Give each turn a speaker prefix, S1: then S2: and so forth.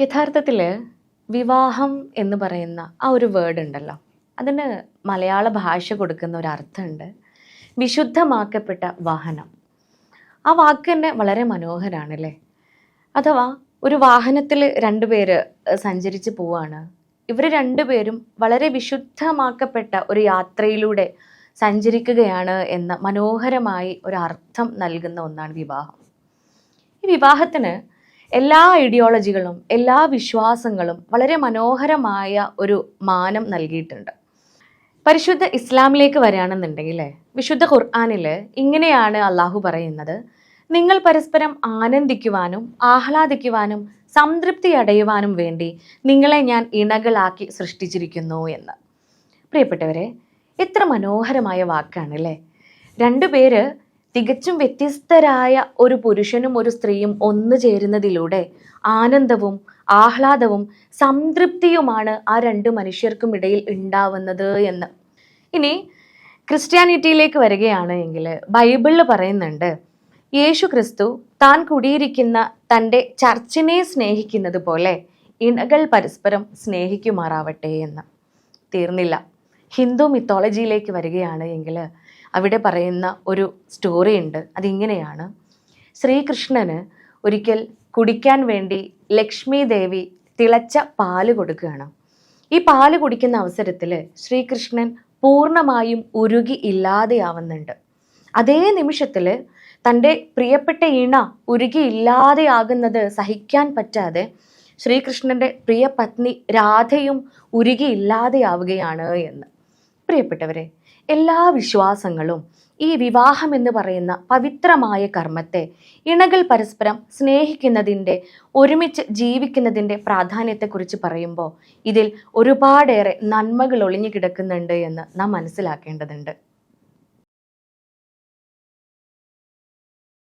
S1: യഥാർത്ഥത്തിൽ വിവാഹം എന്ന് പറയുന്ന ആ ഒരു വേർഡ് ഉണ്ടല്ലോ. അതിന് മലയാള ഭാഷ കൊടുക്കുന്ന ഒരു അർത്ഥമുണ്ട്. വിശുദ്ധമാക്കപ്പെട്ട വാഹനം. ആ വാക്ക് തന്നെ വളരെ മനോഹരാണല്ലേ? അഥവാ ഒരു വാഹനത്തിൽ രണ്ടുപേര് സഞ്ചരിച്ച് പോവാണ്. ഇവർ രണ്ടുപേരും വളരെ വിശുദ്ധമാക്കപ്പെട്ട ഒരു യാത്രയിലൂടെ സഞ്ചരിക്കുകയാണ് എന്ന മനോഹരമായി ഒരു അർത്ഥം നൽകുന്ന ഒന്നാണ് വിവാഹം. ഈ വിവാഹത്തിന് എല്ലാ ഐഡിയോളജികളും എല്ലാ വിശ്വാസങ്ങളും വളരെ മനോഹരമായ ഒരു മാനം നൽകിയിട്ടുണ്ട്. പരിശുദ്ധ ഇസ്ലാമിലേക്ക് വരികയാണെന്നുണ്ടെങ്കിൽ വിശുദ്ധ ഖുർആാനിൽ ഇങ്ങനെയാണ് അള്ളാഹു പറയുന്നത്. നിങ്ങൾ പരസ്പരം ആനന്ദിക്കുവാനും ആഹ്ലാദിക്കുവാനും സംതൃപ്തി അടയുവാനും വേണ്ടി നിങ്ങളെ ഞാൻ ഇണകളാക്കി സൃഷ്ടിച്ചിരിക്കുന്നു എന്ന്. പ്രിയപ്പെട്ടവരെ എത്ര മനോഹരമായ വാക്കാണ് അല്ലേ? രണ്ടുപേര് തികച്ചും വ്യത്യസ്തരായ ഒരു പുരുഷനും ഒരു സ്ത്രീയും ഒന്നു ചേരുന്നതിലൂടെ ആനന്ദവും ആഹ്ലാദവും സംതൃപ്തിയുമാണ് ആ രണ്ട് മനുഷ്യർക്കും ഇടയിൽ ഉണ്ടാവുന്നത് എന്ന്. ഇനി ക്രിസ്ത്യാനിറ്റിയിലേക്ക് വരികയാണ് എങ്കിൽ ബൈബിളിൽ പറയുന്നുണ്ട് യേശു ക്രിസ്തു താൻ കുടിയിരിക്കുന്ന തന്റെ ചർച്ചിനെ സ്നേഹിക്കുന്നത് പോലെ ഇണകൾ പരസ്പരം സ്നേഹിക്കുമാറാവട്ടെ എന്ന്. തീർന്നില്ല. ഹിന്ദു മിത്തോളജിയിലേക്ക് വരികയാണ് എങ്കിൽ അവിടെ പറയുന്ന ഒരു സ്റ്റോറി ഉണ്ട് അതിങ്ങനെയാണ്. ശ്രീകൃഷ്ണന് ഒരിക്കൽ കുടിക്കാൻ വേണ്ടി ലക്ഷ്മി ദേവി തിളച്ച പാൽ കൊടുക്കുകയാണ്. ഈ പാൽ കുടിക്കുന്ന അവസരത്തിൽ ശ്രീകൃഷ്ണൻ പൂർണമായും ഉരുകി ഇല്ലാതെയാവുന്നുണ്ട്. അതേ നിമിഷത്തിൽ തന്റെ പ്രിയപ്പെട്ട ഇണ ഉരുകി ഇല്ലാതെയാകുന്നത് സഹിക്കാൻ പറ്റാതെ ശ്രീകൃഷ്ണന്റെ പ്രിയ പത്നി രാധയും ഉരുകി ഇല്ലാതെയാവുകയാണ് എന്ന്. പ്രിയപ്പെട്ടവരെ എല്ലാ വിശ്വാസങ്ങളും ഈ വിവാഹം എന്ന് പറയുന്ന പവിത്രമായ കർമ്മത്തെ ഇണകൾ പരസ്പരം സ്നേഹിക്കുന്നതിന്റെ ഒരുമിച്ച് ജീവിക്കുന്നതിന്റെ പ്രാധാന്യത്തെക്കുറിച്ച് പറയുമ്പോൾ ഇതിൽ ഒരുപാടേറെ നന്മകൾ ഒളിഞ്ഞു കിടക്കുന്നുണ്ട് എന്ന് നാം മനസ്സിലാക്കേണ്ടതുണ്ട്.